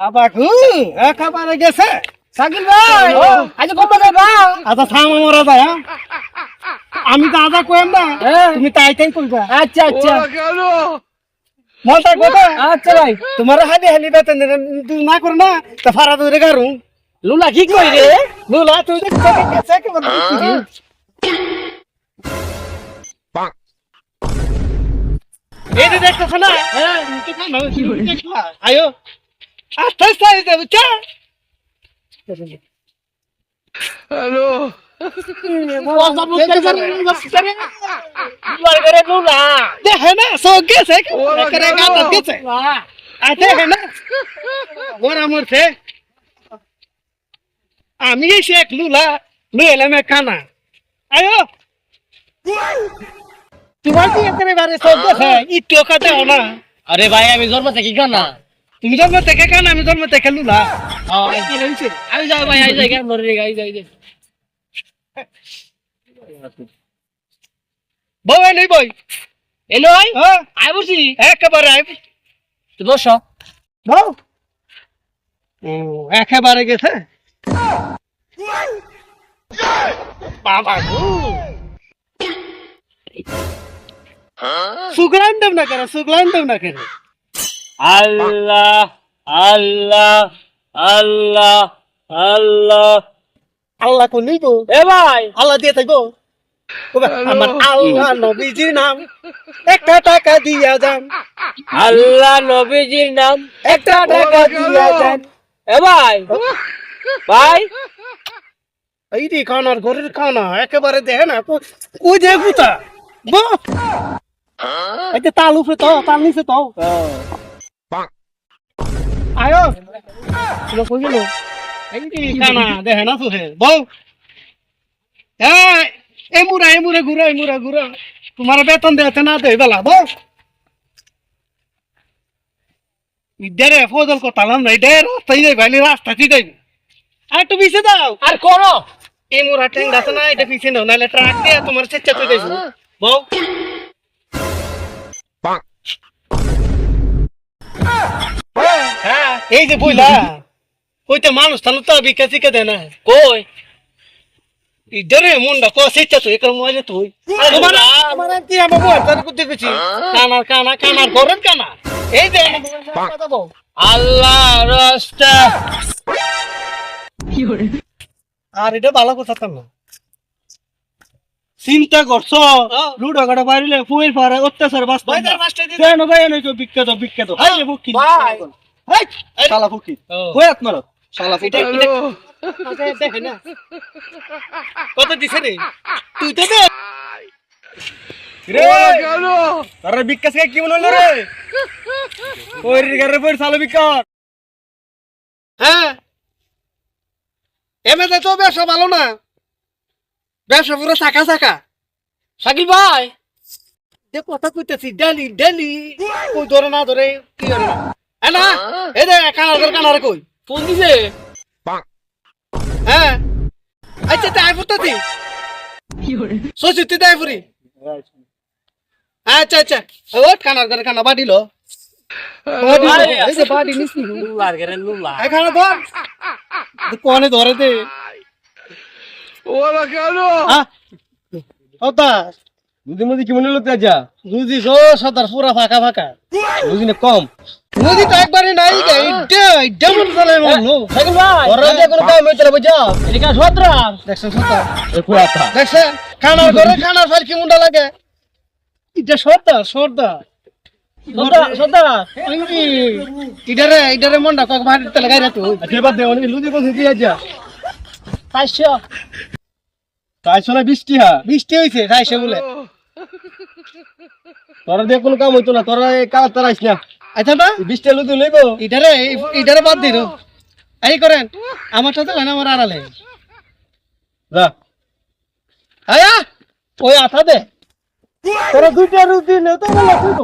আবাকু একেবারে গেছে। শাকিল ভাই ও। আজ কত দেবা আচ্ছা থাম মরা যায় হ্যাঁ? আমি তো আদা কইম না। তুমি তাই তাই কইবা। আচ্ছা আচ্ছা। মলটা কথা। আচ্ছা ভাই। তোমার হালি হালি বেতন তুই না করো না তো ফারা ধরে গারু। লুলা কি কই রে? বুলা তুই গেছে কি এই দেখতেছ না হ্যাঁ কি খানা কি দেখলা আয়ো। আস্তে আস্তে আস্তে বুঝছ মরছে আমি এক লুলা লুয়ে এলাম কানা আয়ো তোমার কি এখানে বারে সব দেখে ইটো কাটে না আরে ভাই, আমি জন্ম থেকে গানা? তুমি জন্ম থেকে কানা আমি জন্ম থেকে লুলা? আমি ভাই আই যাই কেন রে গাই যাই যাই। বউ নেই বই। এলো ভাই হ্যাঁ। আই বসি। একেবারে আই তো বসো। বউ। ও একেবারে গেছে? বাবা গো। সুগলান দেব না কেন সুগলান দেব না কেন? আল্লাহ আল্লাহ আল্লাহ আল্লাহ। আল্লাহ কোন নিব এ ভাই। আল্লাহ দিয়ে থাকব? কবে, আমার আল্লাহ নবীজির নাম। একটা টাকা দিয়া যান। আল্লাহ নবীজির নাম। একটা টাকা দিয়া যান। এ ভাই। ভাই। এই রে কানার ঘরের কানা একেবারে দেখে না কই যে গুতা? বো এই যে তাল উপরে তো তাল নিচে তো। আয়ো। তুমি কই গেল? কানা দেখে না তো হে বউ এই এই মুরা এই মুরা ঘুরা এই মুরা ঘুরা। তোমার বেতন দেতে না দেই বেলা বউ ইডারে ফজল করতালাম না ইডারে রাস্তায় যাই ভাইলি রাস্তা ঠিক যাইবি। আর একটু পিছিয়ে দাও আর করো। এই মোরা ট্যাঙ্ক আছে না এটা পিছিয়ে নাও নাহলে ট্রাক দিয়ে তোমার চেষ্টা করে দেবো বউ হ্যাঁ এই যে বইলা কইতে মানুষ তাহলে তো বিকা শিখে দেয় না। কই? ইদারে মুন্ডা কো চেষ্টা তো একার মজা তুই? তোমার আমার কি আমার বউ তার করতে গেছি। কানা কানা কানার করেন কানা এই যে আমার কথা বউ আল্লাহ রাস্তা। আর এটা ভালো কথা তো না। চিন্তা করছ? লুডো গাড়া বাইরে ফুয়ের পারে অত্যাচার বাস্তব কেন ভাই বিখ্যাত বিখ্যাত। ভাই। শালা ফুকি কই আত্মার শালা ফুকি দেখে না। কত দিছে রে? তুই তো দে। রে। বিকাশ কি মনে হলো রে? ওই গারে পর শালা বিকাশ হ্যাঁ। এমএতে তো ব্যবসা ভালো না। ব্যবসা পুরো চাকা চাকা শাকিল ভাই। যে কথা কইতেছি। Daily daily. ধরে না ধরে কি হ্যাঁ না? এই দে কানার কানার কই? ফোন দিছে? হ্যাঁ? আচ্ছা তাই ফুটাতি সসিতি তাই ফুরি? আচ্ছা আচ্ছা। ও কানার করে কানা বাড়িল এই যে বাড়ি নিছি লুলার করে লুলা এখানে ধর। কোনে ধরে দে। হ্যাঁ? ওটা নদী মধ্যে কি মনে হলো তেজা বুঝিস ও সদার পুরা ফাঁকা ফাঁকা। নদী না কম। নদী তো একবারে নাই ইড্ডা মন চলে মন ভাই। ওরা যে কাম হইতে বুঝা এদিকে দেখছেন সদার এ কুয়াতা দেখছেন? খানার ঘরে খানার ফার কি মুন্ডা লাগে? এটা সতরা সতরা। ইডারে ইডারে মন্ডা কক ভাড়ি তেলে গাইরা তুই আচ্ছা এবার দে অনেক লুদি কোন দিয়ে যা চারশো তাই শোনা বৃষ্টি হা বৃষ্টি হইছে যাইছে বলে। তোরা দিয়ে কোনো কাম হইতো না তোরা এই তারা আইস না আচ্ছা না বিশটা লুতু লইব? ইটারে ইটারে বাদ দিল এই করেন আমার সাথে না আমার আড়ালে। যা। আয়া ওই আঠা দে। তোরা দুইটা রুটি নে তো বলো তুই